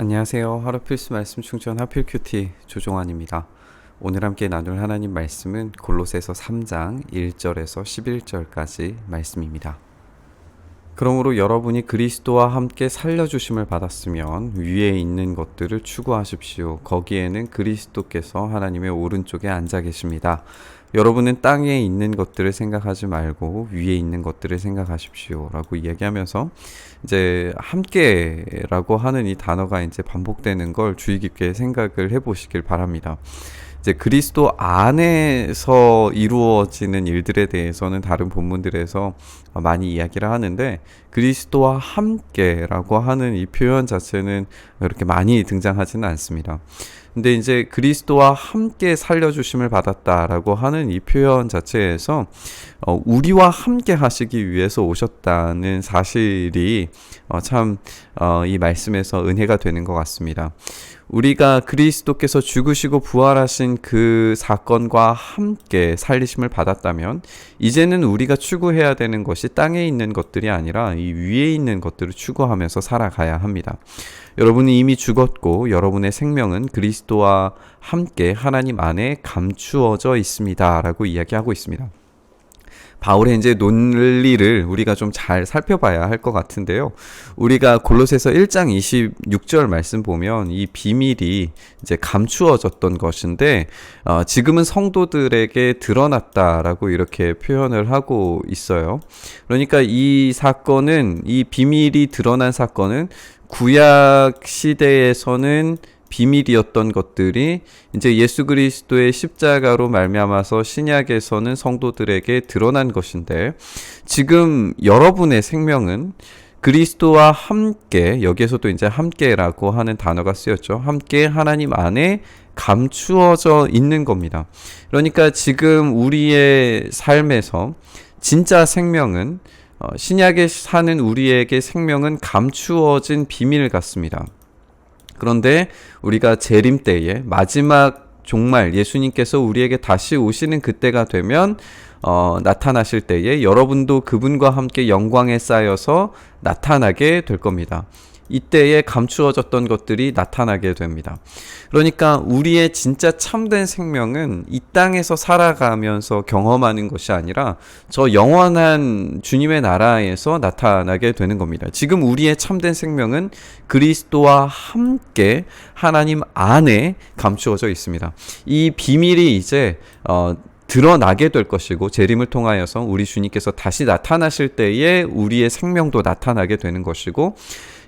안녕하세요. 하루 필수 말씀 충전 하필 큐티 조종환입니다. 오늘 함께 나눌 하나님 말씀은 골로새서 3장 1절에서 11절까지 말씀입니다. 그러므로 여러분이 그리스도와 함께 살려주심을 받았으면 위에 있는 것들을 추구하십시오. 거기에는 그리스도께서 하나님의 오른쪽에 앉아 계십니다. 여러분은 땅에 있는 것들을 생각하지 말고 위에 있는 것들을 생각하십시오. 라고 이야기하면서 이제 함께라고 하는 이 단어가 이제 반복되는 걸 주의 깊게 생각을 해 보시길 바랍니다. 이제 그리스도 안에서 이루어지는 일들에 대해서는 다른 본문들에서 많이 이야기를 하는데 그리스도와 함께라고 하는 이 표현 자체는 이렇게 많이 등장하지는 않습니다. 근데 이제 그리스도와 함께 살려주심을 받았다라고 하는 이 표현 자체에서 어, 우리와 함께 하시기 위해서 오셨다는 사실이 어, 참이 어, 말씀에서 은혜가 되는 것 같습니다. 우리가 그리스도께서 죽으시고 부활하신 그 사건과 함께 살리심을 받았다면 이제는 우리가 추구해야 되는 것이 땅에 있는 것들이 아니라 이 위에 있는 것들을 추구하면서 살아가야 합니다. 여러분이 이미 죽었고 여러분의 생명은 그리스도와 함께 하나님 안에 감추어져 있습니다라고 이야기하고 있습니다. 바울의 이제 논리를 우리가 좀 잘 살펴봐야 할 것 같은데요. 우리가 골로새서 1장 26절 말씀 보면 이 비밀이 이제 감추어졌던 것인데 어, 지금은 성도들에게 드러났다라고 이렇게 표현을 하고 있어요. 그러니까 이 사건은 이 비밀이 드러난 사건은 구약 시대에서는 비밀이었던 것들이 이제 예수 그리스도의 십자가로 말미암아서 신약에서는 성도들에게 드러난 것인데 지금 여러분의 생명은 그리스도와 함께 여기에서도 이제 함께라고 하는 단어가 쓰였죠. 함께 하나님 안에 감추어져 있는 겁니다. 그러니까 지금 우리의 삶에서 진짜 생명은 어, 신약에 사는 우리에게 생명은 감추어진 비밀 같습니다. 그런데 우리가 재림 때에 마지막 종말 예수님께서 우리에게 다시 오시는 그때가 되면 어, 나타나실 때에 여러분도 그분과 함께 영광에 쌓여서 나타나게 될 겁니다. 이때에 감추어졌던 것들이 나타나게 됩니다. 그러니까 우리의 진짜 참된 생명은 이 땅에서 살아가면서 경험하는 것이 아니라 저 영원한 주님의 나라에서 나타나게 되는 겁니다. 지금 우리의 참된 생명은 그리스도와 함께 하나님 안에 감추어져 있습니다. 이 비밀이 이제 어, 드러나게 될 것이고 재림을 통하여서 우리 주님께서 다시 나타나실 때에 우리의 생명도 나타나게 되는 것이고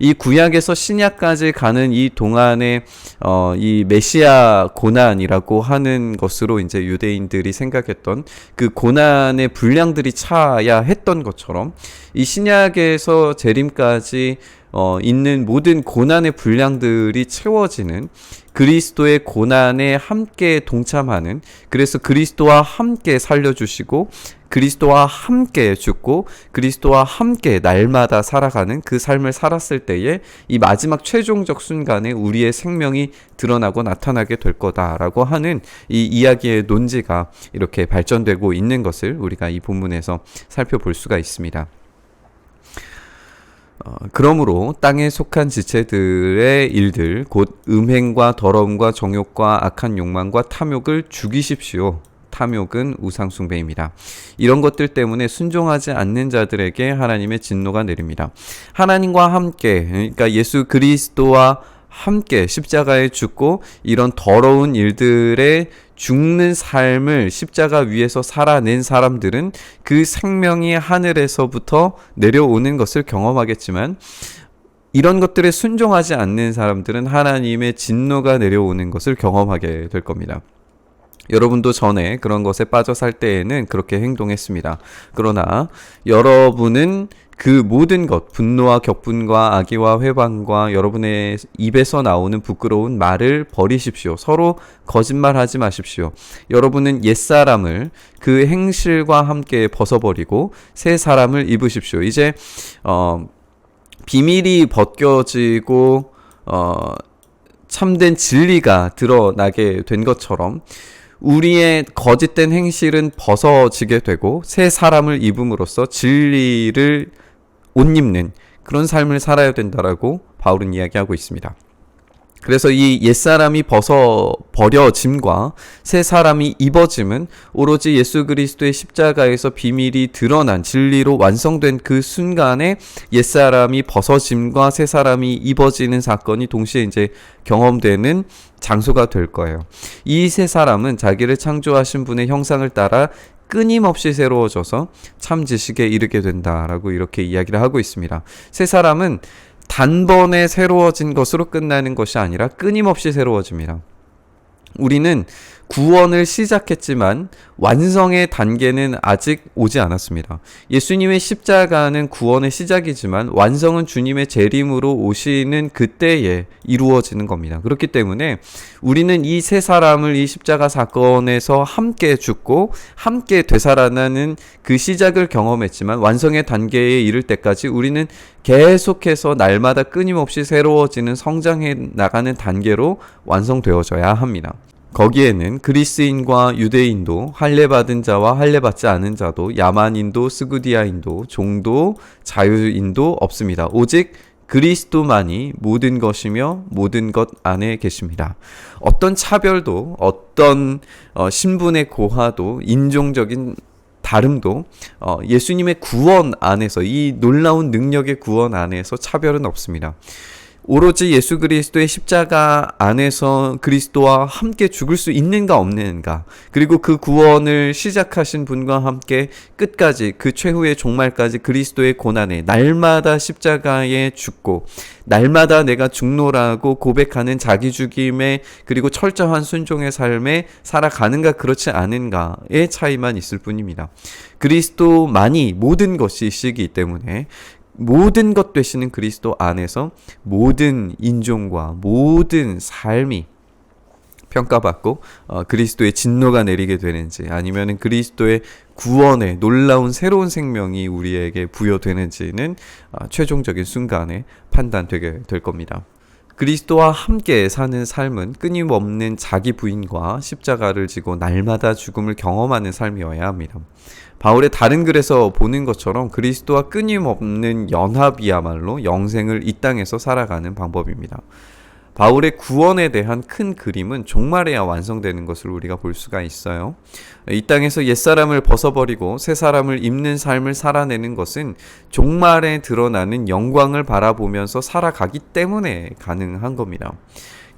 이 구약에서 신약까지 가는 이 동안의 어, 이 메시아 고난이라고 하는 것으로 이제 유대인들이 생각했던 그 고난의 분량들이 차야 했던 것처럼 이 신약에서 재림까지 어, 있는 모든 고난의 분량들이 채워지는 그리스도의 고난에 함께 동참하는 그래서 그리스도와 함께 살려주시고 그리스도와 함께 죽고 그리스도와 함께 날마다 살아가는 그 삶을 살았을 때에 이 마지막 최종적 순간에 우리의 생명이 드러나고 나타나게 될 거다라고 하는 이 이야기의 논지가 이렇게 발전되고 있는 것을 우리가 이 본문에서 살펴볼 수가 있습니다. 어, 그러므로 땅에 속한 지체들의 일들 곧 음행과 더러움과 정욕과 악한 욕망과 탐욕을 죽이십시오. 탐욕은 우상숭배입니다. 이런 것들 때문에 순종하지 않는 자들에게 하나님의 진노가 내립니다. 하나님과 함께 그러니까 예수 그리스도와 함께 십자가에 죽고 이런 더러운 일들에 죽는 삶을 십자가 위에서 살아낸 사람들은 그 생명이 하늘에서부터 내려오는 것을 경험하겠지만 이런 것들에 순종하지 않는 사람들은 하나님의 진노가 내려오는 것을 경험하게 될 겁니다. 여러분도 전에 그런 것에 빠져 살 때에는 그렇게 행동했습니다. 그러나 여러분은 그 모든 것, 분노와 격분과 악의와 회방과 여러분의 입에서 나오는 부끄러운 말을 버리십시오. 서로 거짓말하지 마십시오. 여러분은 옛사람을 그 행실과 함께 벗어버리고 새 사람을 입으십시오. 이제 어 비밀이 벗겨지고 어 참된 진리가 드러나게 된 것처럼 우리의 거짓된 행실은 벗어지게 되고 새 사람을 입음으로써 진리를 옷 입는 그런 삶을 살아야 된다라고 바울은 이야기하고 있습니다. 그래서 이 옛사람이 벗어 버려짐과 새 사람이 입어짐은 오로지 예수 그리스도의 십자가에서 비밀이 드러난 진리로 완성된 그 순간에 옛사람이 벗어짐과 새 사람이 입어지는 사건이 동시에 이제 경험되는 장소가 될 거예요. 이새 사람은 자기를 창조하신 분의 형상을 따라 끊임없이 새로워져서 참 지식에 이르게 된다라고 이렇게 이야기를 하고 있습니다. 새 사람은 단번에 새로워진 것으로 끝나는 것이 아니라 끊임없이 새로워집니다. 우리는 구원을 시작했지만 완성의 단계는 아직 오지 않았습니다. 예수님의 십자가는 구원의 시작이지만 완성은 주님의 재림으로 오시는 그때에 이루어지는 겁니다. 그렇기 때문에 우리는 이 세 사람을 이 십자가 사건에서 함께 죽고 함께 되살아나는 그 시작을 경험했지만 완성의 단계에 이를 때까지 우리는 계속해서 날마다 끊임없이 새로워지는 성장해 나가는 단계로 완성되어져야 합니다. 거기에는 그리스인과 유대인도 할례받은 자와 할례받지 않은 자도 야만인도 스구디아인도 종도 자유인도 없습니다. 오직 그리스도만이 모든 것이며 모든 것 안에 계십니다. 어떤 차별도 어떤 어, 신분의 고하도 인종적인 다름도 어, 예수님의 구원 안에서 이 놀라운 능력의 구원 안에서 차별은 없습니다. 오로지 예수 그리스도의 십자가 안에서 그리스도와 함께 죽을 수 있는가 없는가 그리고 그 구원을 시작하신 분과 함께 끝까지 그 최후의 종말까지 그리스도의 고난에 날마다 십자가에 죽고 날마다 내가 죽노라고 고백하는 자기 죽임에 그리고 철저한 순종의 삶에 살아가는가 그렇지 않은가의 차이만 있을 뿐입니다. 그리스도만이 모든 것이시기 때문에 모든 것 되시는 그리스도 안에서 모든 인종과 모든 삶이 평가받고 어, 그리스도의 진노가 내리게 되는지 아니면은 그리스도의 구원의 놀라운 새로운 생명이 우리에게 부여되는지는 어, 최종적인 순간에 판단되게 될 겁니다. 그리스도와 함께 사는 삶은 끊임없는 자기 부인과 십자가를 지고 날마다 죽음을 경험하는 삶이어야 합니다. 바울의 다른 글에서 보는 것처럼 그리스도와 끊임없는 연합이야말로 영생을 이 땅에서 살아가는 방법입니다. 바울의 구원에 대한 큰 그림은 종말에야 완성되는 것을 우리가 볼 수가 있어요. 이 땅에서 옛사람을 벗어버리고 새 사람을 입는 삶을 살아내는 것은 종말에 드러나는 영광을 바라보면서 살아가기 때문에 가능한 겁니다.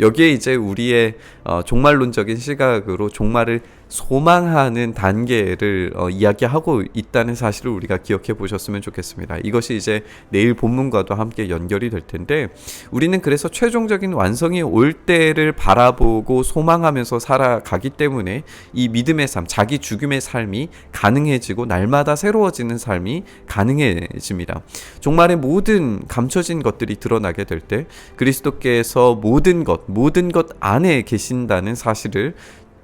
여기에 이제 우리의 어, 종말론적인 시각으로 종말을 소망하는 단계를 어, 이야기하고 있다는 사실을 우리가 기억해 보셨으면 좋겠습니다. 이것이 이제 내일 본문과도 함께 연결이 될 텐데 우리는 그래서 최종적인 완성이 올 때를 바라보고 소망하면서 살아가기 때문에 이 믿음의 삶, 자기 죽음의 삶이 가능해지고 날마다 새로워지는 삶이 가능해집니다. 종말의 모든 감춰진 것들이 드러나게 될 때 그리스도께서 모든 것, 모든 것 안에 계신다는 사실을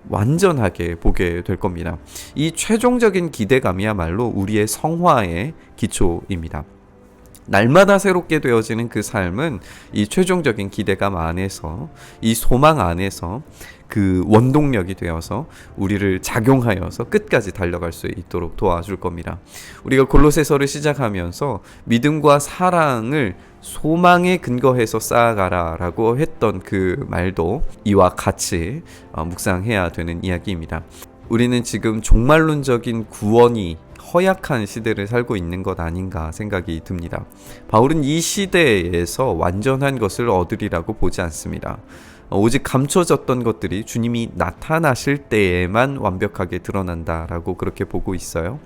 완전하게 보게 될 겁니다. 이 최종적인 기대감이야말로 우리의 성화의 기초입니다. 날마다 새롭게 되어지는 그 삶은 이 최종적인 기대감 안에서 이 소망 안에서 그 원동력이 되어서 우리를 작용하여서 끝까지 달려갈 수 있도록 도와줄 겁니다. 우리가 골로새서를 시작하면서 믿음과 사랑을 소망에 근거해서 쌓아가라라고 했던 그 말도 이와 같이 어, 묵상해야 되는 이야기입니다. 우리는 지금 종말론적인 구원이 허약한 시대를 살고 있는 것 아닌가 생각이 듭니다. 바울은 이 시대에서 완전한 것을 얻으리라고 보지 않습니다. 오직 감춰졌던 것들이 주님이 나타나실 때에만 완벽하게 드러난다라고 그렇게 보고 있어요.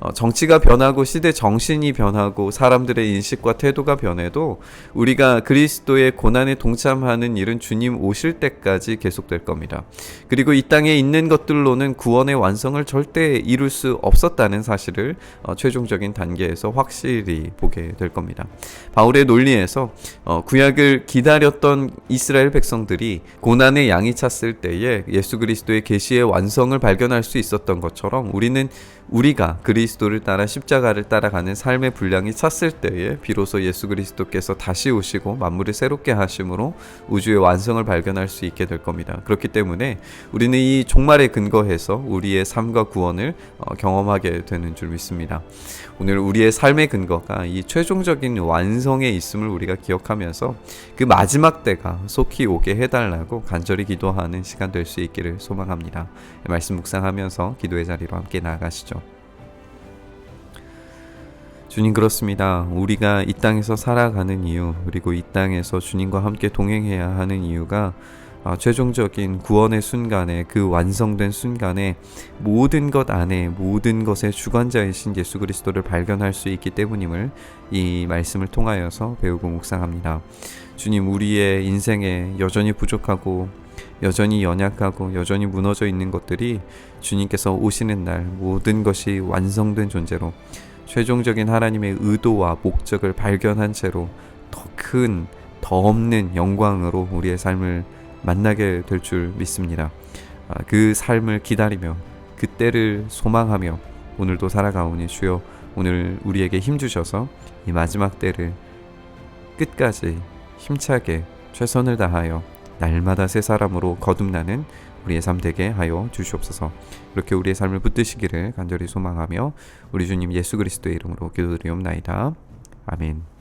어, 정치가 변하고 시대 정신이 변하고 사람들의 인식과 태도가 변해도 우리가 그리스도의 고난에 동참하는 일은 주님 오실 때까지 계속될 겁니다. 그리고 이 땅에 있는 것들로는 구원의 완성을 절대 이룰 수 없었다는 사실을 어, 최종적인 단계에서 확실히 보게 될 겁니다. 바울의 논리에서 어, 구약을 기다렸던 이스라엘 백성들이 고난의 양이 찼을 때에 예수 그리스도의 계시의 완성을 발견할 수 있었던 것처럼 우리는 우리가 그리스도를 따라 십자가를 따라가는 삶의 분량이 찼을 때에 비로소 예수 그리스도께서 다시 오시고 만물을 새롭게 하심으로 우주의 완성을 발견할 수 있게 될 겁니다. 그렇기 때문에 우리는 이 종말에 근거해서 우리의 삶과 구원을 어, 경험하게 되는 줄 믿습니다. 오늘 우리의 삶의 근거가 이 최종적인 완성에 있음을 우리가 기억하면서 그 마지막 때가 속히 오게 해달라고 간절히 기도하는 시간 될 수 있기를 소망합니다. 말씀 묵상하면서 기도의 자리로 함께 나아가시죠. 주님 그렇습니다. 우리가 이 땅에서 살아가는 이유 그리고 이 땅에서 주님과 함께 동행해야 하는 이유가 아, 최종적인 구원의 순간에 그 완성된 순간에 모든 것 안에 모든 것의 주관자이신 예수 그리스도를 발견할 수 있기 때문임을 이 말씀을 통하여서 배우고 묵상합니다. 주님 우리의 인생에 여전히 부족하고 여전히 연약하고 여전히 무너져 있는 것들이 주님께서 오시는 날 모든 것이 완성된 존재로 최종적인 하나님의 의도와 목적을 발견한 채로 더 큰, 더 없는 영광으로 우리의 삶을 만나게 될 줄 믿습니다. 아, 그 삶을 기다리며 그 때를 소망하며 오늘도 살아가오니 주여 오늘 우리에게 힘 주셔서 이 마지막 때를 끝까지 힘차게 최선을 다하여 날마다 새 사람으로 거듭나는 우리의 삶 되게 하여 주시옵소서. 이렇게 우리의 삶을 붙드시기를 간절히 소망하며 우리 주님 예수 그리스도의 이름으로 기도드리옵나이다. 아멘.